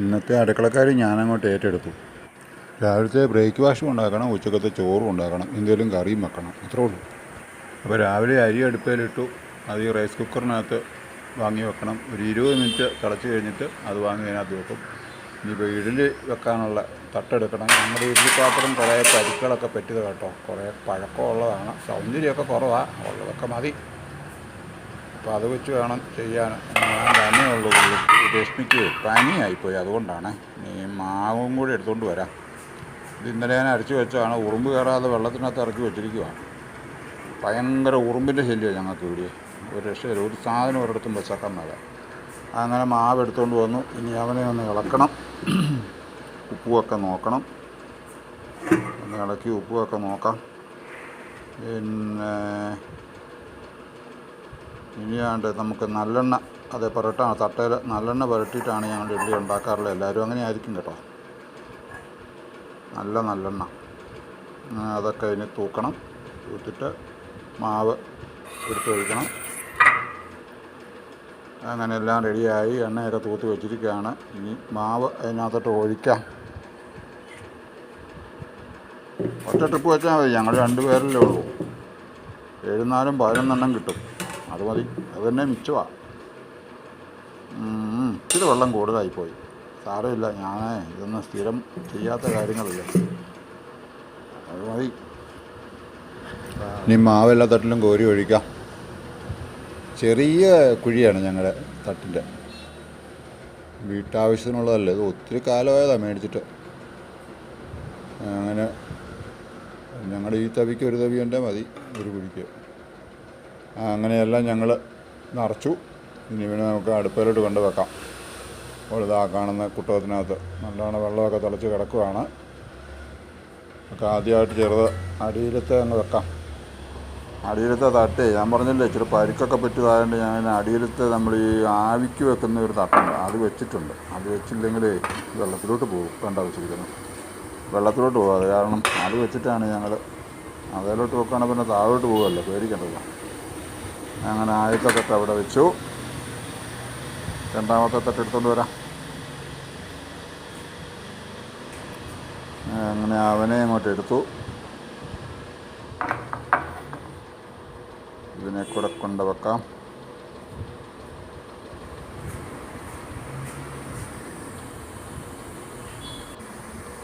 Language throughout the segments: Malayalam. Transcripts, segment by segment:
ഇന്നത്തെ അടുക്കളക്കാർ ഞാനങ്ങോട്ട് ഏറ്റെടുത്തു. രാവിലത്തെ ബ്രേക്ക്ഫാസ്റ്റും ഉണ്ടാക്കണം ഉച്ചക്കത്തെ ചോറും ഉണ്ടാക്കണം എന്തെങ്കിലും കറിയും വെക്കണം അത്രേ ഉള്ളൂ. അപ്പോൾ രാവിലെ അരി അടുപ്പയിലിട്ടു അത് ഈ റൈസ് കുക്കറിനകത്ത് വാങ്ങി വെക്കണം. ഒരു ഇരുപത് മിനിറ്റ് തിളച്ച് കഴിഞ്ഞിട്ട് അത് വാങ്ങി അതിനകത്ത് വെക്കും. ഇനിയിപ്പോൾ ഇഡലി വെക്കാനുള്ള തട്ടെടുക്കണം. നമ്മുടെ ഇഡ്ഡലി പാത്രം കുറേ പരിക്കുകളൊക്കെ പറ്റിയത് കേട്ടോ. കുറേ പഴക്കമുള്ളതാണ്. സൗന്ദര്യമൊക്കെ കുറവാണ് ഉള്ളതൊക്കെ മതി. അപ്പോൾ അത് വെച്ച് വേണം ചെയ്യാൻ. ഞാൻ തന്നെ ഉള്ളൂ രശ്മിക്ക് പനിയായിപ്പോയി. അതുകൊണ്ടാണ് ഈ മാവും കൂടി എടുത്തുകൊണ്ട് വരാം. ഇത് ഇന്നലെ ഞാൻ അരച്ചു വെച്ചതാണ്. ഉറുമ്പ് കയറാതെ വെള്ളത്തിനകത്ത് ഇറക്കി വെച്ചിരിക്കുകയാണ് ഭയങ്കര ഉറുമ്പിന്റെ ശല്യമാണ് ഞങ്ങൾക്ക് ഇവിടെ. ഒരു രക്ഷയില്ല. ഒരു സാധനം ഒരിടത്തും വെച്ചേക്കാൻ മേല. അങ്ങനെ മാവ് എടുത്തുകൊണ്ട് വന്നു. ഇനി അവനെ ഒന്ന് ഇളക്കണം. ഉപ്പുമൊക്കെ നോക്കണം. ഒന്ന് ഇളക്കി ഉപ്പുമൊക്കെ നോക്കാം. പിന്നെ ഇനിയാണ്ട് നമുക്ക് നല്ലെണ്ണ അതെ പുരട്ടാണ് തട്ടയിൽ നല്ലെണ്ണ പുരട്ടിയിട്ടാണ് ഞങ്ങൾ ഇഡ്ഡലി ഉണ്ടാക്കാറുള്ളത്. എല്ലാവരും അങ്ങനെ ആയിരിക്കും കേട്ടോ. നല്ല നല്ലെണ്ണ. അതൊക്കെ ഇനി തൂക്കണം. തൂത്തിട്ട് മാവ് എടുത്ത് ഒഴിക്കണം. അങ്ങനെ എല്ലാം റെഡിയായി. എണ്ണയൊക്കെ തൂത്ത് വെച്ചിരിക്കുകയാണ്. ഇനി മാവ് അതിനകത്തോട്ട് ഒഴിക്കാം. ഒറ്റ ട്രിപ്പ് വെച്ചാൽ മതി. ഞങ്ങൾ രണ്ട് പേരല്ലേ ഉള്ളൂ. എഴുന്നാലും പതിനൊന്നെണ്ണം കിട്ടും. അത് മതി. അത് തന്നെ മിച്ചമാണ് ഇച്ചിരി വെള്ളം കൂടുതലായിപ്പോയി സാരമില്ല ഞാൻ ഇതൊന്നും സ്ഥിരം ചെയ്യാത്ത കാര്യങ്ങളില്ല. അത് മതി. ഇനി മാവെല്ലാ തട്ടിലും കോരി ഒഴിക്കാം. ചെറിയ കുഴിയാണ് ഞങ്ങളുടെ തട്ടിന്റെ വീട്ടാവശ്യത്തിനുള്ളതല്ലേ ഇത് ഒത്തിരി കാലമായതാണ് മേടിച്ചിട്ട്. അങ്ങനെ ഞങ്ങളുടെ ഈ തവിക്ക് ഒരു തവി ഉണ്ടേ മതി ഒരു കുഴിക്ക്. അങ്ങനെയെല്ലാം ഞങ്ങൾ നിറച്ചു. ഇനി പിന്നെ നമുക്ക് അടുപ്പയിലോട്ട് കൊണ്ട് വെക്കാം ഇതാ കാണുന്ന കുട്ടകത്തിനകത്ത് നല്ലോണം വെള്ളമൊക്കെ തിളച്ച് കിടക്കുകയാണ് ഒക്കെ ആദ്യമായിട്ട് ചെറുത് അടിയിലത്തെ അങ്ങ് വെക്കാം. അടിയിലത്തെ തട്ടേ ഞാൻ പറഞ്ഞില്ലേ ഇച്ചിരി പരിക്കൊക്കെ പറ്റിയതായതുകൊണ്ട് ഞാൻ അടിയിലത്തെ നമ്മൾ ഈ ആവിക്ക് വെക്കുന്ന ഒരു തട്ടുണ്ട്. അത് വെച്ചിട്ടുണ്ട്. അത് വെച്ചില്ലെങ്കിൽ വെള്ളത്തിലോട്ട് പോകും. വേണ്ട വെച്ചിരിക്കുന്നു വെള്ളത്തിലോട്ട് പോകും. അത് കാരണം അത് വെച്ചിട്ടാണ് ഞങ്ങൾ അതിലോട്ട് വെക്കുകയാണെങ്കിൽ പിന്നെ താഴോട്ട് പോകുമല്ലോ പേടിക്കേണ്ടതാണ് അങ്ങനെ തട്ട് അവിടെ വെച്ചു. രണ്ടാമത്തെ തട്ടെടുത്തോണ്ട് വരാം. അങ്ങനെ അവനെ അങ്ങോട്ട് എടുത്തു. ഇതിനെ കൂടെ കൊണ്ട് വെക്കാം.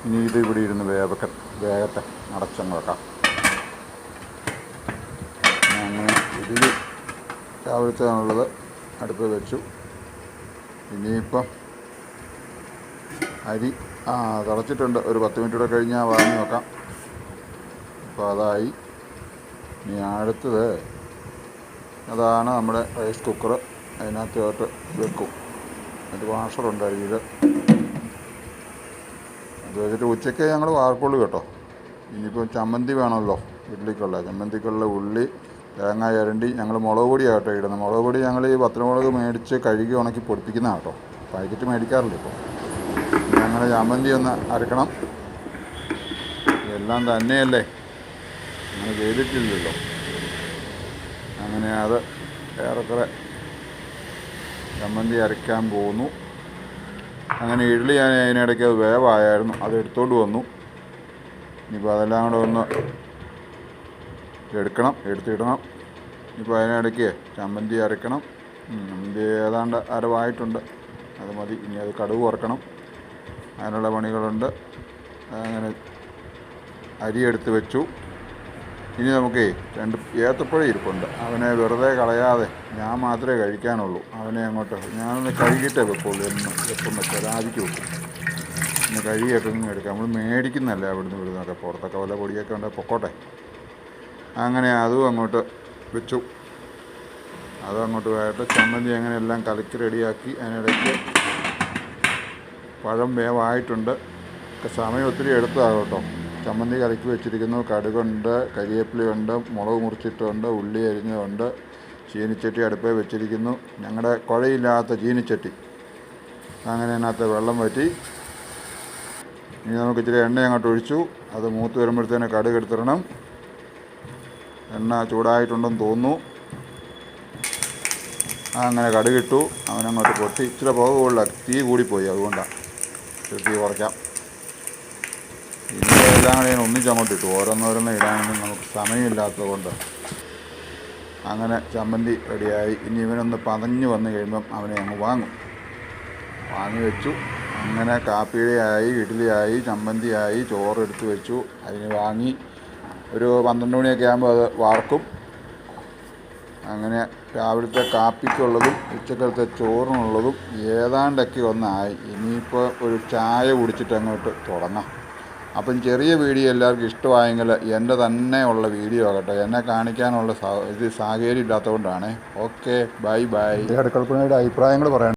ഇനി ഇത് ഇവിടെ ഇരുന്ന് വേവക്ക വേഗത്തെ അടച്ചങ്ങ് വെക്കാം. അങ്ങനെ ഇതിൽ രാവിലത്തെ ഉള്ളത് അടുപ്പ് വെച്ചു. ഇനിയിപ്പം അരി ആ തിളച്ചിട്ടുണ്ട്. ഒരു പത്ത് മിനിറ്റ് കൂടെ കഴിഞ്ഞാൽ വാങ്ങി നോക്കാം. അപ്പോൾ അതായി. ഇനി അടുത്തത് അതാണ് നമ്മുടെ റൈസ് കുക്കർ അതിനകത്തോട്ട് വെക്കും. അതിന്റെ വാഷറുണ്ട് അരിയിൽ അത് വെച്ചിട്ട് ഉച്ചയ്ക്ക് ഞങ്ങൾ വാർക്കുള്ളൂ കേട്ടോ. ഇനിയിപ്പോൾ ചമ്മന്തി വേണമല്ലോ ഇഡ്ഡലിക്കുള്ള ചമ്മന്തിക്കുള്ള ഉള്ളി തേങ്ങ ഇരണ്ടി ഞങ്ങൾ മുളക് പൊടിയാണ് കേട്ടോ ഇടുന്നത്. മുളക് പൊടി ഞങ്ങൾ ഈ പത്തനമുളക് മേടിച്ച് കഴുകി ഉണക്കി പൊടിപ്പിക്കുന്ന കേട്ടോ. പാക്കറ്റ് മേടിക്കാറില്ല ഇപ്പോൾ ഞങ്ങൾ ചമ്മന്തി ഒന്ന് അരക്കണം. എല്ലാം തന്നെയല്ലേ? അങ്ങനെ ചെയ്തിട്ടില്ലല്ലോ. അങ്ങനെ അത് ഏറെക്കുറെ ചമ്മന്തി അരയ്ക്കാൻ പോകുന്നു അങ്ങനെ ഇഡ്ഡലി ഞാൻ അതിനിടയ്ക്ക് അത് വേവായിരുന്നു അത് എടുത്തോണ്ട് വന്നു. ഇനിയിപ്പോൾ അതെല്ലാം കൂടെ ഒന്ന് എടുക്കണം എടുത്തിടണം. ഇപ്പോൾ അതിനിടയ്ക്ക് ചമ്മന്തി അരയ്ക്കണം ഉം, ചമ്മന്തി ഏതാണ്ട് അരവായിട്ടുണ്ട്. അത് മതി. ഇനി അത് കടുവ് വറക്കണം. അതിനുള്ള പണികളുണ്ട്. അങ്ങനെ അരി എടുത്ത് വെച്ചു. ഇനി നമുക്ക് രണ്ട് ഏത്തപ്പഴം ഇരിപ്പുണ്ട്. അവനെ വെറുതെ കളയാതെ ഞാൻ മാത്രമേ കഴിക്കാനുള്ളൂ. അവനെ അങ്ങോട്ട് ഞാനൊന്ന് കഴുകിയിട്ടേ വെക്കുള്ളൂ. എന്ന് എപ്പം വെച്ചാൽ ആദ്യക്ക് വെക്കും. ഒന്ന് കഴുകിയൊക്കെ എടുക്കാം. നമ്മൾ മേടിക്കുന്നതല്ലേ അവിടുന്ന് ഇവിടുന്നൊക്കെ പുറത്തൊക്കെ വല്ല പൊടിയൊക്കെ ഉണ്ടെങ്കിൽ പൊക്കോട്ടെ. അങ്ങനെ അതും അങ്ങോട്ട് വെച്ചു. അതും അങ്ങോട്ട് പോയിട്ട് ചമ്മന്തി അങ്ങനെ എല്ലാം കലക്കി റെഡിയാക്കി. അതിനിടയ്ക്ക് പഴം വേവായിട്ടുണ്ട്. സമയം ഒത്തിരി എടുത്തതാണ് കേട്ടോ. ചമ്മന്തി കലക്കി വെച്ചിരിക്കുന്നു. കടുകുണ്ട് കരിവേപ്പിലയുണ്ട് മുളക് മുറിച്ചിട്ടുണ്ട് ഉള്ളി അരിഞ്ഞതുണ്ട് ചീനിച്ചട്ടി അടുപ്പേ വെച്ചിരിക്കുന്നു. ഞങ്ങളുടെ കുഴയില്ലാത്ത ചീനിച്ചട്ടി. അങ്ങനെ അതിനകത്ത് വെള്ളം വറ്റി. ഇനി നമുക്ക് ഇച്ചിരി എണ്ണ അങ്ങോട്ട് ഒഴിച്ചു. അത് മൂത്ത് വരുമ്പോഴത്തേന് കടുക് എടുത്തിടണം. എണ്ണ ചൂടായിട്ടുണ്ടെന്ന് തോന്നുന്നു. അങ്ങനെ കടുകിട്ടു. അവനങ്ങോട്ട് പൊട്ടി. ഇച്ചിരി പുക കൊള്ളില്ല തീ കൂടിപ്പോയി അതുകൊണ്ടാണ് ഇച്ചിരി തീ കുറയ്ക്കാം. ഇതിന്റെ എല്ലാം കൂടെ ഞാൻ ഒന്നിച്ചങ്ങോട്ട് ഇട്ടു. ഓരോന്നോരോന്ന് ഇടാനൊന്നും നമുക്ക് സമയമില്ലാത്തത് കൊണ്ട് അങ്ങനെ ചമ്മന്തി റെഡിയായി. ഇനി ഇവനൊന്ന് പതഞ്ഞ് വന്ന് കഴിയുമ്പം അവനെ അങ്ങ് വാങ്ങും. വാങ്ങി വെച്ചു. അങ്ങനെ കാപ്പിയുടെയായി ഇഡ്ഡലിയായി ചമ്മന്തിയായി ചോറ് എടുത്ത് വെച്ചു. അതിന് വാങ്ങി. ഒരു പന്ത്രണ്ട് മണിയൊക്കെ ആകുമ്പോൾ അത് വാർക്കും. അങ്ങനെ രാവിലത്തെ കാപ്പിക്കുള്ളതും ഉച്ചക്കലത്തെ ചോറിനുള്ളതും ഏതാണ്ടൊക്കെ ഒന്നായി. ഇനിയിപ്പോൾ ഒരു ചായ കുടിച്ചിട്ട് അങ്ങോട്ട് തുടങ്ങാം. അപ്പം ചെറിയ വീഡിയോ എല്ലാവർക്കും ഇഷ്ടമായെങ്കിൽ എന്റെ തന്നെ ഉള്ള വീഡിയോ ആകട്ടെ. എന്നെ കാണിക്കാനുള്ള ഇത് സാഹചര്യം ഇല്ലാത്തതുകൊണ്ടാണ്. Okay bye bye. അടുക്കളപ്പണിയുടെ അഭിപ്രായങ്ങൾ പറയണം.